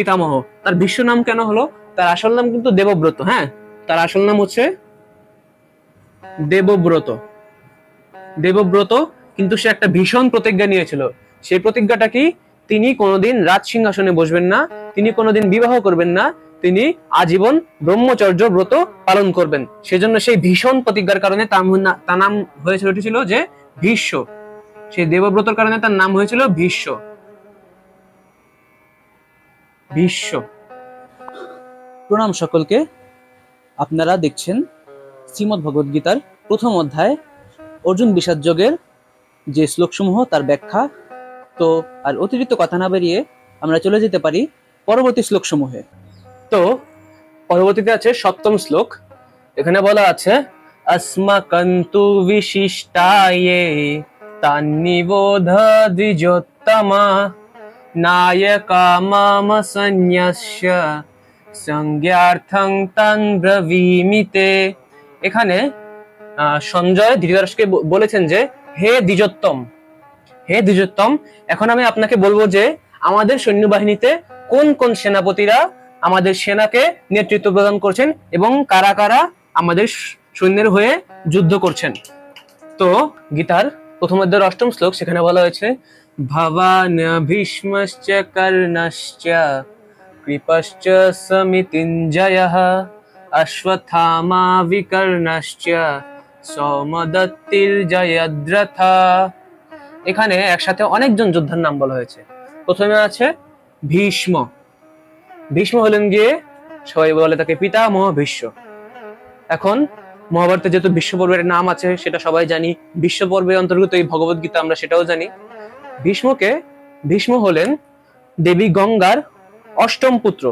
পিতামহ। তার বিশ্ব নাম কেন হলো? তার আসল নাম কিন্তু দেবব্রত হ্যাঁ? তার আসল নাম হচ্ছে দেবব্রত। দেবব্রত কিন্তু সে একটা ভীষণ প্রতিজ্ঞা নিয়েছিল। সেই প্রতিজ্ঞাটা কি? তিনি কোনোদিন রাজ সিংহাসনে বসবেন না, তিনি কোনোদিন বিবাহ করবেন না, তিনি আজীবন ব্রহ্মচর্য ব্রত পালন করবেন। সেজন্য সেই ভীষণ প্রতিজ্ঞার কারণে তার নাম হয়েছিল যে ভীষ্ম। সেই দেবব্রতর কারণে তার নাম হয়েছিল ভীষ্ম। ভীষ্ম প্রণাম সকলকে আপনারা দেখছেন শ্রীমদ্ ভগবদ গীতার প্রথম অধ্যায় অর্জুন বিষাদ যোগের যে শ্লোকসমূহ তার ব্যাখ্যা তো আর অতিরিক্ত কথা না বেরিয়ে আমরা চলে যেতে পারি পরবর্তী শ্লোকসমূহে তো পরবর্তীতে আছে সপ্তম শ্লোক এখানে বলা আছে अस्मकन्तु विशिष्टाये तान्निबोध द्विजोत्तमा नायका मम सन्न्यस्य সংজ্ঞার্থং তান ব্রবীমিতে এখানে আহ, সঞ্জয় ধৃতরাষ্ট্রকে ব- বলেছেন যে হে দ্বিজোত্তম হে দ্বিজোত্তম এখন আমি আপনাকে বলবো যে আমাদের সৈন্যবাহিনীতে কোন কোন সেনাপতিরা আমাদের সেনাকে নেতৃত্ব প্রদান করছেন এবং কারা কারা আমাদের স- সৈন্যের হয়ে যুদ্ধ করছেন তো গীতার প্রথম অধ্যায়ের অষ্টম শ্লোক সেখানে বলা হয়েছে ভবান ভীষ্মশ্চ কর্ণশ্চ কৃপশ্চ সমিতিঞ্জয় অশ্বত্থামা বিকর্ণশ্চ সৌমদত্তির এখানে একসাথে অনেকজন যোদ্ধার নাম বলা হয়েছে। প্রথমে আছে ভীষ্ম। ভীষ্ম হলেন গিয়ে সবাই বলে তাকে পিতামহ ভীষ্ম। এখন মহাভারতে যেহেতু বিশ্ব পর্বের নাম আছে, সেটা সবাই জানি। বিশ্ব পর্বের অন্তর্গত এই ভগবত গীতা আমরা সেটাও জানি। ভীষ্মকে, ভীষ্ম হলেন দেবী গঙ্গার অষ্টম পুত্র।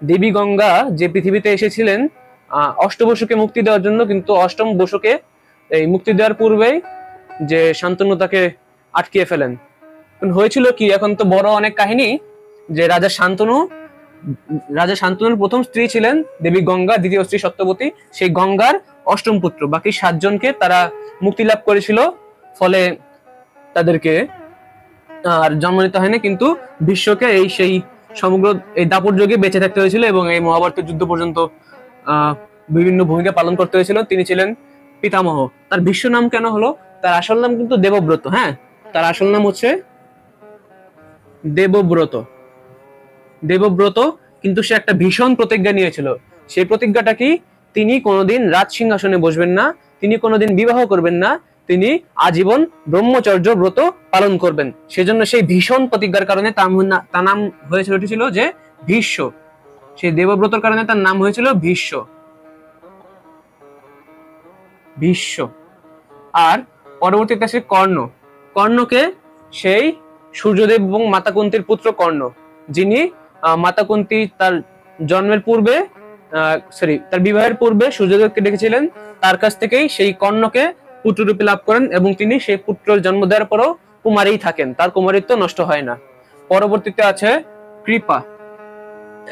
দেবী গঙ্গা যে পৃথিবীতে এসেছিলেন অষ্টবসুকে মুক্তি দেওয়ার জন্য, কিন্তু অষ্টম বসুকে এই মুক্তি দেওয়ার পূর্বেই যে শান্তনু তাকে আটকিয়ে ফেলেন। হয়েছিল কি, এখন তো বড় অনেক কাহিনী যে রাজা শান্তনু, রাজা শান্তনুর প্রথম স্ত্রী ছিলেন দেবী গঙ্গা, দ্বিতীয় স্ত্রী সত্যবতী। সেই গঙ্গার অষ্টম পুত্র, বাকি সাতজনকে তারা মুক্তি লাভ করেছিল, ফলে তাদেরকে আর জন্ম নিতে হয়নি, কিন্তু বিশ্বকে এই সেই সমগ্র এই দাপট যুগে বেঁচে থাকতে হয়েছিল এবং এই মহাভারতের যুদ্ধ পর্যন্ত বিভিন্ন ভূমিকা পালন করতে হয়েছিল। তিনি ছিলেন পিতামহ। তার বিশ্ব নাম কেন হলো? তার আসল নাম কিন্তু দেবব্রত হ্যাঁ? তার আসল নাম হচ্ছে দেবব্রত। দেবব্রত কিন্তু সে একটা ভীষণ প্রতিজ্ঞা নিয়েছিল। সেই প্রতিজ্ঞাটা কি? তিনি কোনোদিন রাজ সিংহাসনে বসবেন না, তিনি কোনোদিন বিবাহ করবেন না তিনি আজীবন ব্রহ্মচর্য ব্রত পালন করবেন। সেজন্য সেই ভীষণ প্রতিজ্ঞার কারণে তার নাম হয়েছিল ছিল যে ভীষ্ম। সেই দেবব্রতর কারণে তার নাম হয়েছিল ভীষ্ম। ভীষ্ম। আর পরবর্তীতে আসে কর্ণ। কর্ণকে সেই সূর্যদেব এবং মাতা কুন্তির পুত্র কর্ণ যিনি আহ, মাতা কুন্তি তার জন্মের পূর্বে সরি তার বিবাহের পূর্বে সূর্যদেবকে ডেকেছিলেন। তার কাছ থেকেই সেই কর্ণকে পুত্ররূপে লাভ করেন এবং তিনি সেই পুত্রের জন্ম দেওয়ার পরও কুমারেই থাকেন। তার কুমারিত্ব নষ্ট হয় না। পরবর্তীতে আছে কৃপা।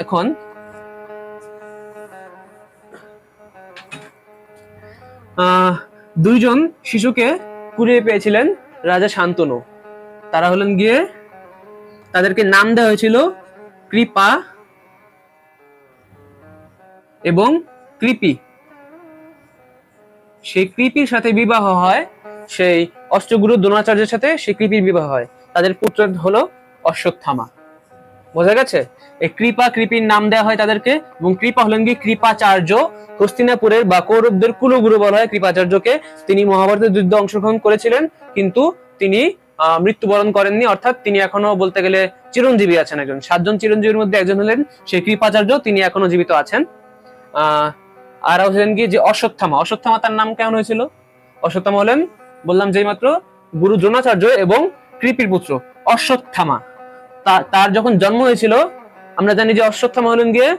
এখন দুইজন শিশুকে কুড়িয়ে পেয়েছিলেন রাজা শান্তনু। তারা হলেন গিয়ে তাদেরকে নাম দেওয়া হয়েছিল কৃপা এবং কৃপি। সেই কৃপির সাথে বিবাহ হয়, সেই অষ্টগুরু দ্রোণাচার্যের সাথে সেই কৃপির বিবাহ হয়। তাদের পুত্র হলো অশ্বত্থামা। বোঝা গেছে? এই কৃপা কৃপির নাম দেওয়া হয় তাদেরকে এবং কৃপা হলেন কি কৃপাচার্য হস্তিনাপুরের বা কৌরবদের কুলগুরু বলা হয় কৃপাচার্যকে। তিনি মহাভারতের যুদ্ধে অংশগ্রহণ করেছিলেন, কিন্তু তিনি মৃত্যুবরণ করেননি। অর্থাৎ তিনি এখনও বলতে গেলে চিরঞ্জীবী আছেন একজন। সাতজন চিরঞ্জীবীর মধ্যে একজন হলেন সেই কৃপাচার্য, তিনি এখনও জীবিত আছেন। আহ আর হলেন কি যে অশ্বত্থামা। অশ্বত্থামা তার নাম কেমন হয়েছিল? অশ্বত্থামা হলেন, বললাম যেই মাত্র গুরু দ্রোণাচার্য এবং কৃপির পুত্র, অশ্বত্থামা। তার যখন জন্ম হয়েছিল, আমরা জানি যে অশ্বত্থামা হলেন গিয়ে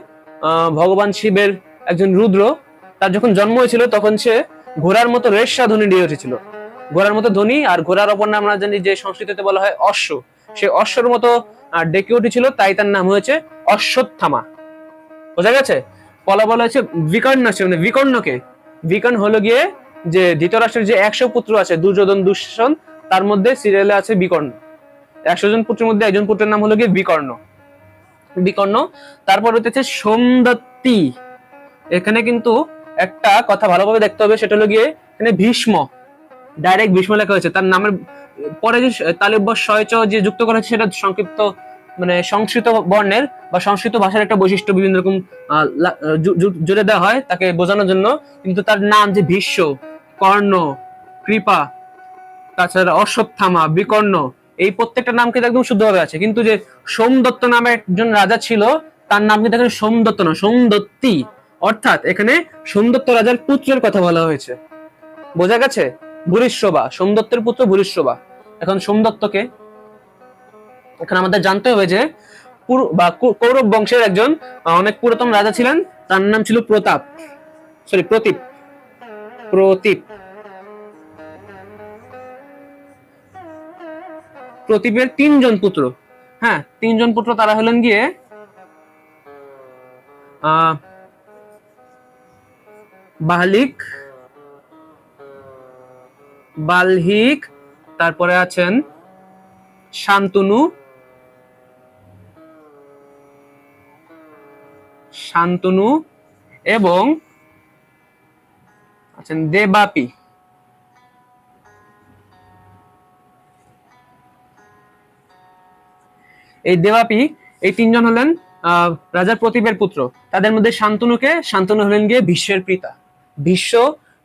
ভগবান শিবের একজন রুদ্র। তার যখন জন্ম হয়েছিল, তখন সে ঘোড়ার মতো রেশা ধ্বনি দিয়ে উঠেছিল। ঘোড়ার মতো ধ্বনি, আর ঘোড়ার অপর নাম আমরা জানি যে সংস্কৃতিতে বলা হয় অশ্ব। সে অশ্বর মতো ডেকে উঠেছিল, তাই তার নাম হয়েছে অশ্বত্থামা। বোঝা গেছে? বলা বলা হয়েছে বিকর্ণ মানে বিকর্ণকে। বিকর্ণ হলো গিয়ে যে ধৃতরাষ্ট্রের যে একশো পুত্র আছে, দুর্যোধন, দুঃশাসন, তার মধ্যে সিরিয়ালে আছে বিকর্ণ। একশো জন পুত্রের মধ্যে একজন পুত্রের নাম হলো গিয়ে বিকর্ণ। বিকর্ণ, তারপর হচ্ছে সোমদত্তি। এখানে কিন্তু একটা কথা ভালোভাবে দেখতে হবে, সেটা হলো গিয়ে এখানে ভীষ্ম। ডাইরেক্ট ভীষ্ম লেখা হয়েছে, তার নামের পরে যে তালিব্য শয়চ যে যুক্ত করা হয়েছে, সেটা সংক্ষিপ্ত মানে সংস্কৃত বর্ণের বা সংস্কৃত ভাষার একটা বৈশিষ্ট্য বিভিন্ন রকম জুড়ে দেওয়া হয় তাকে বোঝানোর জন্য। কিন্তু তার নাম যে ভীষ্ম, কর্ণ, কৃপা, তাছাড়া অশ্বত্থামা, বিকর্ণ, এই প্রত্যেকটা নাম কিন্তু একদম শুদ্ধভাবে আছে। কিন্তু যে সোমদত্ত নামে একজন রাজা ছিল, তার নাম কিন্তু এখানে সোমদত্ত না সোমদত্তি অর্থাৎ এখানে সোমদত্ত রাজার পুত্রের কথা বলা হয়েছে। বোঝা গেছে? ভূরিশ্রবা সোমদত্তের পুত্র ভূরিশ্রবা এখন সোমদত্তকে এখানে আমাদের জানতে হবে যে বা কৌরব বংশের একজন অনেক পুরাতন রাজা ছিলেন। তার নাম ছিল প্রতাপ। সরি প্রতীপ। প্রতীপ। প্রতীপের তিনজন পুত্র। হ্যাঁ তিনজন পুত্র তারা হলেন গিয়ে বাহলিক বালহিক, তারপরে আছেন শান্তনু শান্তনু এবং আছেন দেবাপি। এই দেবাপি, এই তিনজন হলেন রাজার প্রতীপের পুত্র। তাদের মধ্যে শান্তনুকে, শান্তনু হলেন গিয়ে ভীষ্মের পিতা। ভীষ্ম,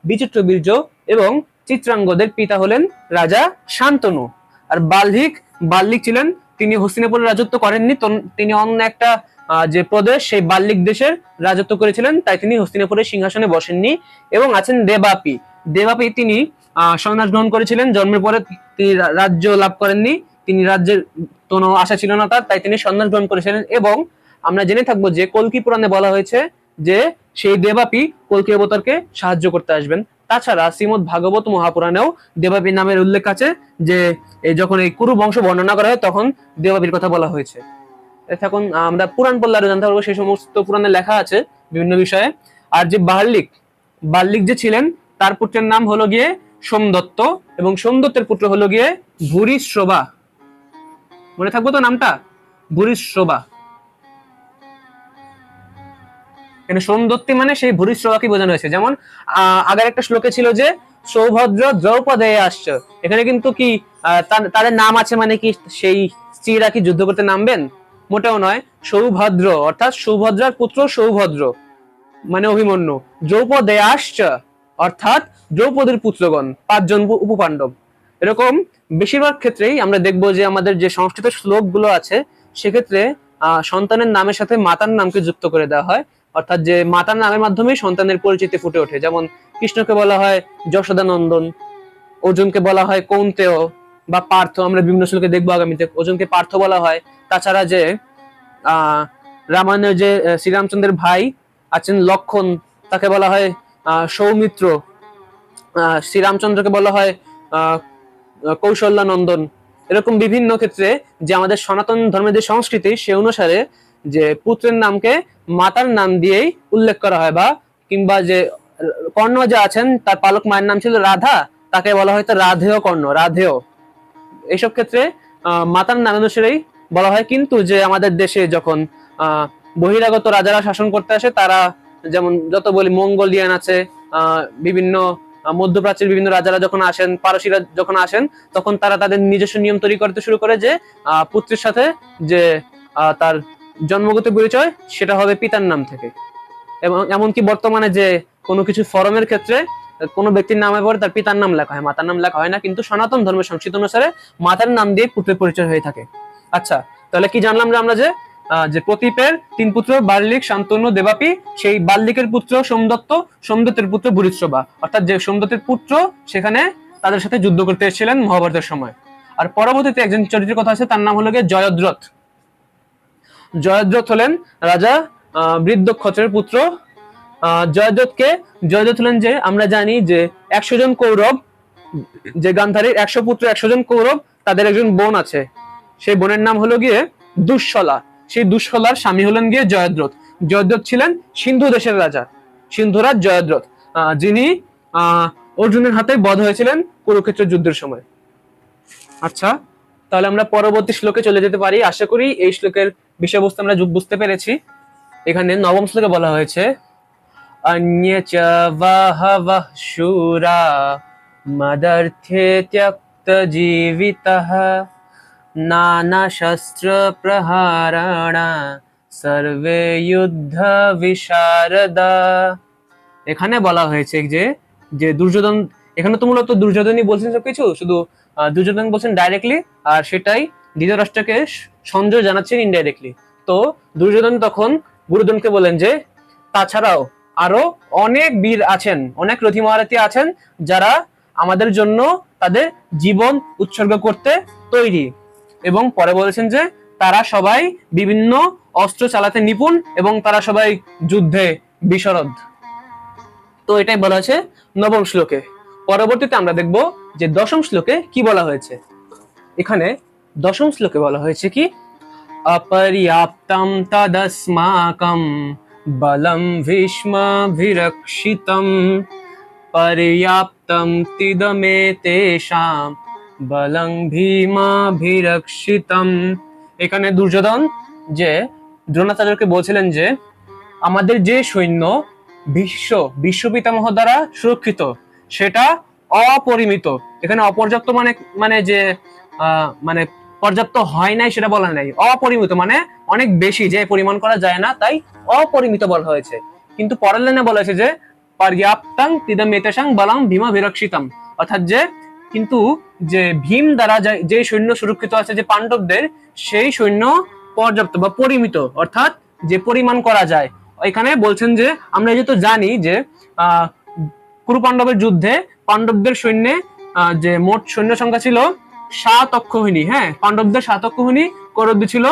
বিচিত্র বীর্য এবং চিত্রাঙ্গদের পিতা হলেন রাজা শান্তনু। আর বাল্হিক বাল্লিক ছিলেন, তিনি হস্তিনাপুরের রাজত্ব করেননি তিনি অন্য একটা যে প্রদেশ সেই বাল্লিক দেশের রাজত্ব করেছিলেন, তাই তিনি হস্তিনাপুরের সিংহাসনে বসেননি এবং আছেন দেবাপি। দেবাপি তিনি সন্ন্যাস গ্রহণ করেছিলেন, জন্মের পরে তিনি রাজ্য লাভ করেননি, তিনি রাজ্যের কোনো আশা ছিল না তার, তাই তিনি সন্ন্যাস গ্রহণ করেছিলেন এবং আমরা জেনে থাকব যে কল্কি পুরাণে বলা হয়েছে যে সেই দেবাপি কলকি অবতারকে সাহায্য করতে আসবেন। তাছাড়া শ্রীমদ ভাগবত মহাপুরাণেও দেবাপী নামের উল্লেখ আছে যে যখন এই কুরু বংশ বর্ণনা করা হয়, তখন দেবাপীর কথা বলা হয়েছে। এখন আমরা পুরাণ পড়লে আরও জানতে পারব, সেই সমস্ত পুরাণে লেখা আছে বিভিন্ন বিষয়ে। আর যে বাল্লিক বাল্লিক যে ছিলেন, তার পুত্রের নাম হলো গিয়ে সোমদত্ত এবং সোমদত্তের পুত্র হলো গিয়ে ভূরিশ্রবা। মনে থাকব তো নামটা? ভূরিশ্রবা। এখানে সোমদত্তি মানে সেই ভূরিশ্রবাকে বোঝানো হয়েছে। যেমন আগের একটা শ্লোকে ছিল যে, সৌভদ্র দ্রৌপদে আসছে। এখানে কিন্তু কি তাদের নাম আছে মানে কি, সেই স্ত্রীরা কি যুদ্ধ করতে নামবেন? মোটেও নয়, সৌভদ্র, অর্থাৎ সৌভদ্রার পুত্র সৌভদ্র মানে অভিমন্যু দ্রৌপদে আসছে অর্থাৎ দ্রৌপদীর পুত্রগণ, পাঁচজন উপ- উপপাণ্ডব। এরকম বেশিরভাগ ক্ষেত্রেই আমরা দেখব যে আমাদের যে সংস্কৃত শ্লোকগুলো আছে, সেক্ষেত্রে সন্তানের নামের সাথে মাতার নামকে যুক্ত করে দেওয়া হয়। অর্থাৎ যে মাতার নামের মাধ্যমে সন্তানের পরিচিতি ফুটে ওঠে। যেমন কৃষ্ণকে বলা হয় যশোদানন্দন, অর্জুনকে বলা হয় কৌন্তেয় বা পার্থ আমরা বিভিন্ন শ্লোকে দেখব আগামীতে। অর্জুনকে পার্থ বলা হয়। তাছাড়া যে আহ রামায়ণের যে শ্রীরামচন্দ্রের ভাই আছেন লক্ষণ তাকে বলা হয় আহ, সৌমিত্র। আহ, শ্রীরামচন্দ্রকে বলা হয় আহ, কৌশল্যানন্দন। এরকম বিভিন্ন ক্ষেত্রে যে আমাদের সনাতন ধর্মের যে সংস্কৃতি সে অনুসারে যে পুত্রের নামকে মাতার নাম দিয়েই উল্লেখ করা হয় বা কিংবা যে কর্ণ যে আছেন তার পালক মায়ের নাম ছিল রাধা তাকে বলা হয়তো রাধেয় কর্ণ রাধেয়। এইসব ক্ষেত্রে মাতার নাম অনুসারেই বলা হয়। কিন্তু যে আমাদের দেশে যখন বহিরাগত রাজারা শাসন করতে আসে, তারা যেমন যত বলি মঙ্গোলিয়ান আছে বিভিন্ন মধ্যপ্রাচ্যের বিভিন্ন রাজারা যখন আসেন, পারসিরা যখন আসেন, তখন তারা তাদের নিজস্ব নিয়ম তৈরি করতে শুরু করে যে পুত্রের সাথে যে তার জন্মগত পরিচয়, সেটা হবে পিতার নাম থেকে। এবং এমনকি বর্তমানে যে কোনো কিছু ফরমের ক্ষেত্রে কোনো ব্যক্তির নামে পরে তার পিতার নাম লেখা হয় মাতার নাম লেখা হয় না কিন্তু সনাতন ধর্মের সংস্কৃতি অনুসারে মাতার নাম দিয়ে পুত্রের পরিচয় হয়ে থাকে। আচ্ছা তাহলে কি জানলাম আমরা যে যে প্রতীপের তিন পুত্র বাল্লিক শান্তনু দেবাপি সেই বাল্লিকের পুত্র সোমদত্ত সোমদত্তের পুত্র বুরিশ্রবা অর্থাৎ যে সোমদত্তের পুত্র সেখানে তাদের সাথে যুদ্ধ করতে এসেছিলেন মহাভারতের সময়। আর পরবর্তীতে একজন চরিত্রের কথা আছে তার নাম হলো গিয়ে জয়দ্রথ। জয়দ্রথ হলেন রাজা আহ, বৃদ্ধক্ষত্রের পুত্র আহ, জয়দ্রথকে জয়দ্রথ হলেন যে আমরা জানি যে একশো জন কৌরব যে গান্ধারীর একশো পুত্র একশো জন কৌরব তাদের একজন বোন আছে। সেই বোনের নাম হলো গিয়ে দুঃশলা। সেই দুঃশলার স্বামী হলেন গিয়ে জয়দ্রথ জয়দ্রথ ছিলেন সিন্ধু দেশের রাজা সিন্ধুরাজ জয়দ্রথ যিনি অর্জুনের হাতে বধ হয়েছিলেন কুরুক্ষেত্র যুদ্ধের সময়। আচ্ছা তাহলে আমরা পরবর্তী শ্লোকে চলে যেতে পারি। আশা করি এই শ্লোকের বিষয়বস্তু আমরা বুঝতে পেরেছি। এখানে নবম শ্লোকে বলা হয়েছে অন্য চ বাহ বাহ শূরা মদর্থে ত্যক্ত জীবিতঃ নানা শস্ত্র প্রহারাণা সর্বে যুদ্ধ বিশারদা এখানে বলা হয়েছে যে যে দুর্যোধন এখানে তো মূলত দুর্যোধনই বলছেন সবকিছু শুধু আহ, দুর্যোধন বলছেন ডাইরেক্টলি আর সেটাই ধৃতরাষ্ট্রকে স- সঞ্জয় জানাচ্ছেন ইনডাইরেক্টলি তো দুর্যোধন তখন গুরুজনকে বলেন যে তাছাড়াও আরও অনেক বীর আছেন, অনেক রথি মহারথী আছেন যারা আমাদের জন্য তাদের জীবন উৎসর্গ করতে তৈরি। এবং পরে বলেছেন যে তারা সবাই বিভিন্ন অস্ত্র চালাতে নিপুণ এবং তারা সবাই যুদ্ধে বিশরদ। তো এটাই বলা হয়েছে নবম শ্লোকে। পরবর্তীতে আমরা দেখব যে দশম শ্লোকে কি বলা হয়েছে। এখানে দশম শ্লোকে বলা হয়েছে কি, অপর্যাপ্তম তদস্মাকম ভীষ্মাভিরক্ষিতম পর্যাপ্তম তিদমে তেষাম বলং ভীমাভিরক্ষিতম এখানে দুর্যোধন যে দ্রোণাচার্যকে বলছিলেন যে, আমাদের যে সৈন্য বিশ্ব বিশ্ব পিতামহ দ্বারা সুরক্ষিত, সেটা অপরিমিত। এখানে অপর্যাপ্ত মানে মানে যে মানে পর্যাপ্ত হয় নাই সেটা বলা নাই। অপরিমিত মানে অনেক বেশি যে পরিমাণ করা যায় না, তাই অপরিমিত বলা হয়েছে। কিন্তু পরের লাইনে বলা হয়েছে যে, পর্যাপ্তাং তিদম এতেসাং বলাং ভীমা বিরক্ষিতম। অর্থাৎ যে, কিন্তু যে ভীম দ্বারা যে- সৈন্য সুরক্ষিত আছে যে পাণ্ডবদের, সেই সৈন্য পর্যাপ্ত বা পরিমিত। অর্থাৎ যে পরিমাণ করা যায়। এখানে বলছেন যে, আমরা যেহেতু জানি যে আহ কুরু পাণ্ডবের যুদ্ধে পাণ্ডবদের সৈন্যে যে মোট সৈন্য সংখ্যা ছিল সাত অক্ষহিনী হ্যাঁ? পাণ্ডবদের সাত অক্ষহিনী কৌরবদের ছিল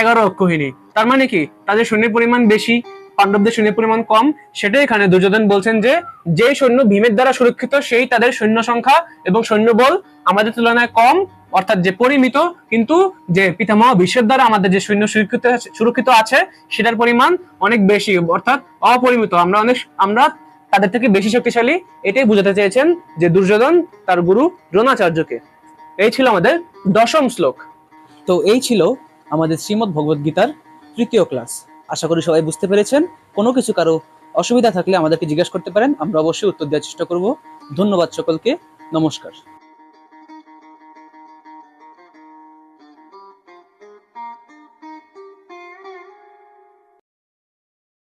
এগারো অক্ষহিনী তার মানে কি? তাদের সৈন্যের পরিমাণ বেশি, পাণ্ডবদের সৈন্যের পরিমাণ কম। সেটাই এখানে দুর্যোধন বলছেন যে যে সৈন্য ভীমের দ্বারা সুরক্ষিত, সেই তাদের সৈন্য সংখ্যা এবং সৈন্যবল আমাদের তুলনায় কম, অর্থাৎ যে পরিমিত, কিন্তু যে পিতামহ বিশ্বের দ্বারা আমাদের যে সৈন্য সুরক্ষিত সুরক্ষিত আছে, সেটার পরিমাণ অনেক বেশি, অর্থাৎ অপরিমিত। আমরা অনেক, আমরা তাদের থেকে বেশি শক্তিশালী, এটাই বোঝাতে চেয়েছেন যে দুর্যোধন তার গুরু দ্রোণাচার্যকে। এই ছিল আমাদের দশম শ্লোক। তো এই ছিল আমাদের শ্রীমদ্ ভগবদ গীতার তৃতীয় ক্লাস। আশা করি সবাই বুঝতে পেরেছেন। কোনো কিছু কারও অসুবিধা থাকলে আমাদেরকে জিজ্ঞাসা করতে পারেন। আমরা অবশ্যই উত্তর দেওয়ার চেষ্টা করব। ধন্যবাদ সকলকে। নমস্কার।